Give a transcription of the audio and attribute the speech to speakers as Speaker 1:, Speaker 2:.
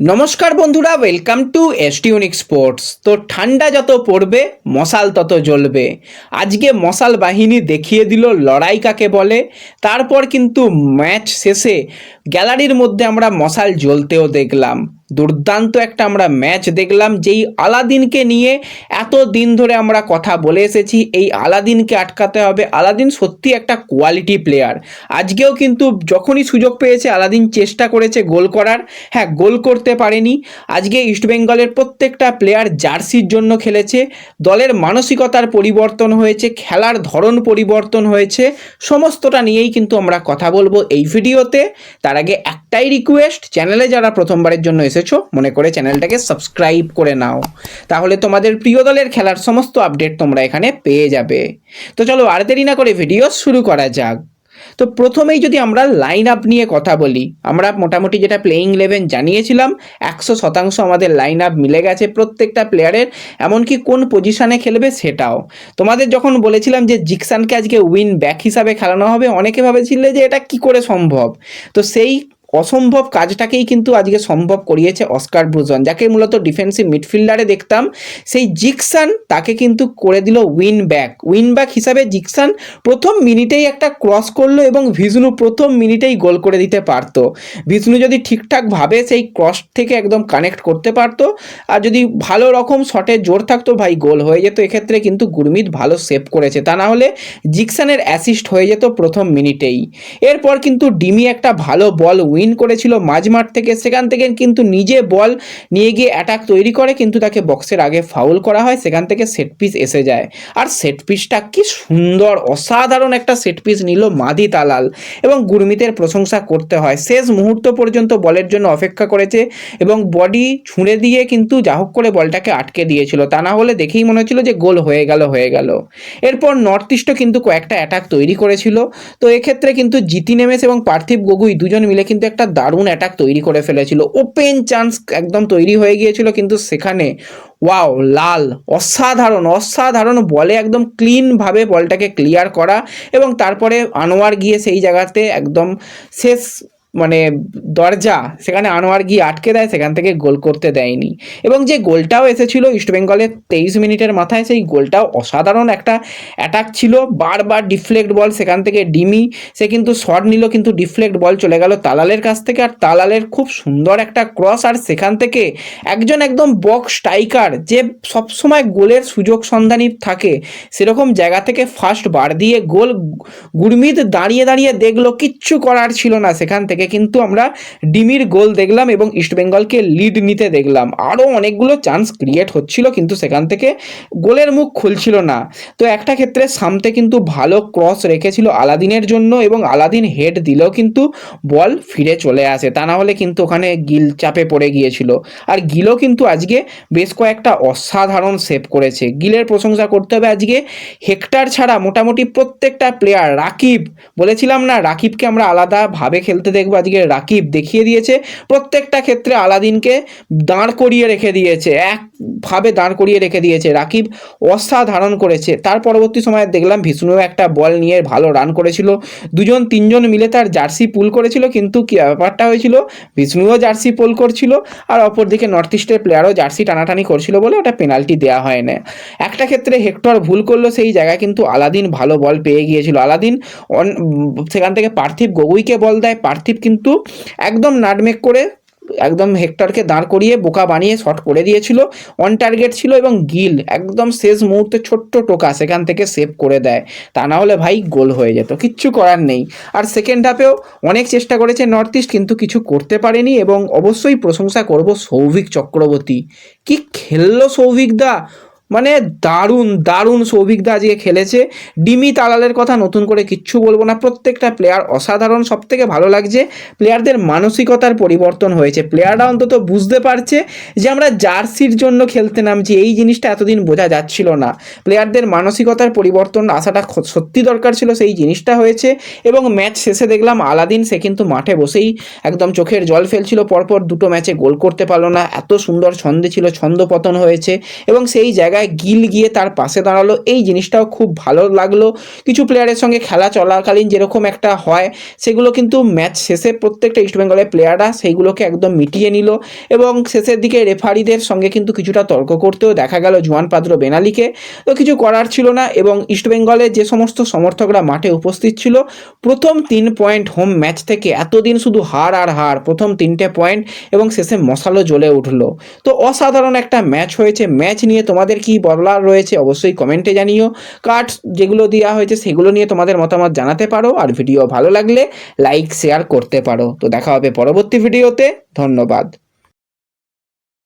Speaker 1: নমস্কার বন্ধুরা welcome to S unique sports তো ঠান্ডা যত পড়বে, মশাল তত জ্বলবে। আজকে মশাল বাহিনী দেখিয়ে দিল লড়াই কাকে বলে। তারপর কিন্তু ম্যাচ শেষে গ্যালারির মধ্যে আমরা মশাল জ্বলতেও দেখলাম। দুর্দান্ত একটা আমরা ম্যাচ দেখলাম, যেই আলাদিনকে নিয়ে এত দিন ধরে আমরা কথা বলে এসেছি, এই আলাদিনকে আটকাতে হবে। আলাদিন সত্যি একটা কোয়ালিটি প্লেয়ার আজকেও কিন্তু যখনই সুযোগ পেয়েছে, আলাদিন চেষ্টা করেছে গোল করার। হ্যাঁ গোল করতে পারেনি। আজকে ইস্টবেঙ্গলের প্রত্যেকটা প্লেয়ার জার্সির জন্য খেলেছে। দলের মানসিকতার পরিবর্তন হয়েছে, খেলার ধরন পরিবর্তন হয়েছে। সমস্তটা নিয়েই কিন্তু আমরা কথা বলব এই ভিডিওতে তার আগে একটাই রিকোয়েস্ট চ্যানেলে যারা প্রথমবারের জন্য এসেছ, মনে করে চ্যানেলটাকে সাবস্ক্রাইব করে নাও। তাহলে তোমাদের প্রিয় দলের খেলার সমস্ত আপডেট তোমরা এখানে পেয়ে যাবে। তো চলো আর দেরি না করে ভিডিও শুরু করা যাক। তো প্রথমেই যদি আমরা লাইন আপ নিয়ে কথা বলি, আমরা মোটামুটি যেটা প্লেয়িং ইলেভেন জানিয়েছিলাম, একশো শতাংশ আমাদের লাইন আপ মিলে গেছে প্রত্যেকটা প্লেয়ারের এমনকি কোন পজিশনে খেলবে সেটাও। তোমাদের যখন বলেছিলাম যে জিকসানকে আজকে উইন ব্যাক হিসাবে খেলানো হবে, অনেকে ভাবেছিলে যে এটা কি করে সম্ভব? তো সেই অসম্ভব কাজটাকেই কিন্তু আজকে সম্ভব করিয়েছে অস্কার ব্রুজন, যাকে মূলত ডিফেন্সিভ মিডফিল্ডারে দেখতাম। সেই জিকসান তাকে কিন্তু করে দিল উইন ব্যাক উইন ব্যাক হিসাবে জিকসান প্রথম মিনিটেই একটা ক্রস করল এবং ভিজনু প্রথম মিনিটেই গোল করে দিতে পারতো। ভিজনু যদি ঠিকঠাকভাবে সেই ক্রস থেকে একদম কানেক্ট করতে পারতো, আর যদি ভালো রকম শটে জোর থাকতো, ভাই গোল হয়ে যেত। এক্ষেত্রে কিন্তু গুরমিত ভালো সেভ করেছে। তা না হলে জিকসানের অ্যাসিস্ট হয়ে যেত প্রথম মিনিটেই এরপর কিন্তু ডিমি একটা ভালো বল উইন করেছিল মাঝমাঠ থেকে, সেখান থেকে কিন্তু নিজে বল নিয়ে গিয়ে অ্যাটাক তৈরি করে, কিন্তু তাকে বক্সের আগে ফাউল করা হয়, সেখান থেকে সেট পিস এসে যায়। আর সেট পিসটা কি সুন্দর, অসাধারণ একটা সেট পিস নিল মাদি তালাল এবং গুরমিতের প্রশংসা করতে হয়। শেষ মুহূর্ত পর্যন্ত বলের জন্য অপেক্ষা করেছে এবং বডি ছুঁড়ে দিয়ে কিন্তু যা হোক করে বলটাকে আটকে দিয়েছিল। তা না হলে দেখেই মনে হচ্ছিল যে গোল হয়ে গেল হয়ে গেল। এরপর নর্থ ইস্টও কিন্তু কয়েকটা অ্যাটাক তৈরি করেছিল। তো এক্ষেত্রে কিন্তু জিতি নেমেস এবং পার্থিব গগুই দুজন মিলে কিন্তু একটা দারুণ অ্যাটাক তৈরি করে ফেলেছিল। ওপেন চান্স একদম তৈরি হয়ে গিয়েছিল, কিন্তু সেখানে ওয়াও লাল, অসাধারণ অসাধারণ বলে একদম ক্লিনভাবে বলটাকে ক্লিয়ার করা এবং তারপরে আনোয়ার গিয়ে সেই জায়গাতে একদম শেষ মানে দরজা সেখানে আনোয়ার গিয়ে আটকে দেয়, সেখান থেকে গোল করতে দেয়নি। এবং যে গোলটাও এসেছিল ইস্টবেঙ্গলের তেইশ মিনিটের মাথায়, সেই গোলটাও অসাধারণ একটা অ্যাটাক ছিল। বারবার ডিফ্লেক্ট বল সেখান থেকে ডিমি, সে কিন্তু শট নিল, কিন্তু ডিফ্লেক্ট বল চলে গেল তালালের কাছ থেকে। আর তালালের খুব সুন্দর একটা ক্রস আর সেখান থেকে একজন একদম বক্স স্ট্রাইকার যে সবসময় গোলের সুযোগ সন্ধানী থাকে, সেরকম জায়গা থেকে ফার্স্ট বার দিয়ে গোল, গুরমিত দাঁড়িয়ে দাঁড়িয়ে দেখল, কিচ্ছু করার ছিল না সেখান থেকে। কিন্তু আমরা ডিমির গোল দেখলাম এবং ইস্টবেঙ্গলকে লিড নিতে দেখলাম। আরও অনেকগুলো চান্স ক্রিয়েট হচ্ছিল কিন্তু সেখান থেকে গোলের মুখ খুলছিল না। তো একটা ক্ষেত্রে সামতে কিন্তু ভালো ক্রস রেখেছিল আলাদিনের জন্য এবং আলাদিন হেড দিলেও কিন্তু বল ফিরে চলে আসে। তা না হলে কিন্তু ওখানে গিল চাপে পড়ে গিয়েছিল। আর গিলও কিন্তু আজকে বেশ কয়েকটা অসাধারণ সেভ করেছে। গিলের প্রশংসা করতে হবে আজকে। হেক্টার ছাড়া মোটামুটি প্রত্যেকটা প্লেয়ার রাকিব, বলেছিলাম না, রাকিবকে আমরা আলাদাভাবে খেলতে দেখব। আজকে রাকিব দেখিয়ে দিয়েছে। প্রত্যেকটা ক্ষেত্রে আলাদিনকে দাঁড় করিয়ে রেখে দিয়েছে, একভাবে দাঁড় করিয়ে রেখে দিয়েছে। রাকিব অসাধারণ করেছে। তার পরবর্তী সময়ে দেখলাম বিষ্ণু একটা বল নিয়ে ভালো রান করেছিল। দুজন, তিনজন মিলে তার জার্সি পুল করেছিল, কিন্তু কি ব্যাপারটা হয়েছিল? বিষ্ণুও জার্সি পুল করছিল আর অপরদিকে নর্থ ইস্টের প্লেয়ারও জার্সি টানাটানি করছিল বলে ওটা পেনাল্টি দেওয়া হয় না একটা ক্ষেত্রে হেক্টর ভুল করল সেই জায়গায় কিন্তু আলাদিন ভালো বল পেয়ে গিয়েছিল। আলাদিন সেখান থেকে পার্থিব গগৈকে বল দেয় পার্থিব কিন্তু একদম নাটমেক করে, একদম হেক্টরকে দাঁড় করিয়ে বোকা বানিয়ে শট করে দিয়েছিল। অন টার্গেট ছিল এবং গিল একদম শেষ মুহূর্তে ছোট্ট টোকা সেখান থেকে সেভ করে দেয়। তা না হলে ভাই গোল হয়ে যেত, কিচ্ছু করার নেই। আর সেকেন্ড হাফেও অনেক চেষ্টা করেছে নর্থ ইস্ট কিন্তু কিছু করতে পারেনি এবং অবশ্যই প্রশংসা করব সৌভিক চক্রবর্তী। কি খেললো সৌভিক দা? মানে দারুণ দারুণ সৌভিকদা আজকে খেলেছে। ডিমি তালালের কথা নতুন করে কিচ্ছু বলব না। প্রত্যেকটা প্লেয়ার অসাধারণ সব থেকে ভালো লাগছে প্লেয়ারদের মানসিকতার পরিবর্তন হয়েছে। প্লেয়াররা অন্তত বুঝতে পারছে যে আমরা জার্সির জন্য খেলতে নামছি। এই জিনিসটা এতদিন বোঝা যাচ্ছিল না। প্লেয়ারদের মানসিকতার পরিবর্তন আসাটা সত্যি দরকার ছিল, সেই জিনিসটা হয়েছে এবং ম্যাচ শেষে দেখলাম আলাদিন, সে কিন্তু মাঠে বসেই একদম চোখের জল ফেলছিল। পরপর দুটো ম্যাচে গোল করতে পারল না। এত সুন্দর ছন্দে ছিল, ছন্দ পতন হয়েছে এবং সেই জায়গা জায়গায় গিল গিয়ে তার পাশে দাঁড়াল। এই জিনিসটাও খুব ভালো লাগল। কিছু প্লেয়ারের সঙ্গে খেলা চলাকালীন যেরকম একটা হয়, সেগুলো কিন্তু ম্যাচ শেষে প্রত্যেকটা ইস্টবেঙ্গলের প্লেয়াররা সেইগুলোকে একদম মিটিয়ে নিল এবং শেষের দিকে রেফারিদের সঙ্গে কিন্তু কিছুটা তর্ক করতেও দেখা গেল জুয়ান পাদ্র বেনালিকে। তো কিছু করার ছিল না এবং ইস্টবেঙ্গলের যে সমস্ত সমর্থকরা মাঠে উপস্থিত ছিল, প্রথম তিন পয়েন্ট হোম ম্যাচ থেকে এতদিন শুধু হার আর হার, প্রথম তিনটে পয়েন্ট এবং শেষে মশালো জ্বলে উঠল। তো অসাধারণ একটা ম্যাচ হয়েছে। ম্যাচ নিয়ে তোমাদের কি বলার রয়েছে অবশ্যই কমেন্টে জানিও। কার্ড যেগুলো দেওয়া হয়েছে সেগুলো নিয়ে তোমাদের মতামত জানাতে পারো আর ভিডিও ভালো লাগলে লাইক শেয়ার করতে পারো। তো দেখা হবে পরবর্তী ভিডিওতে ধন্যবাদ।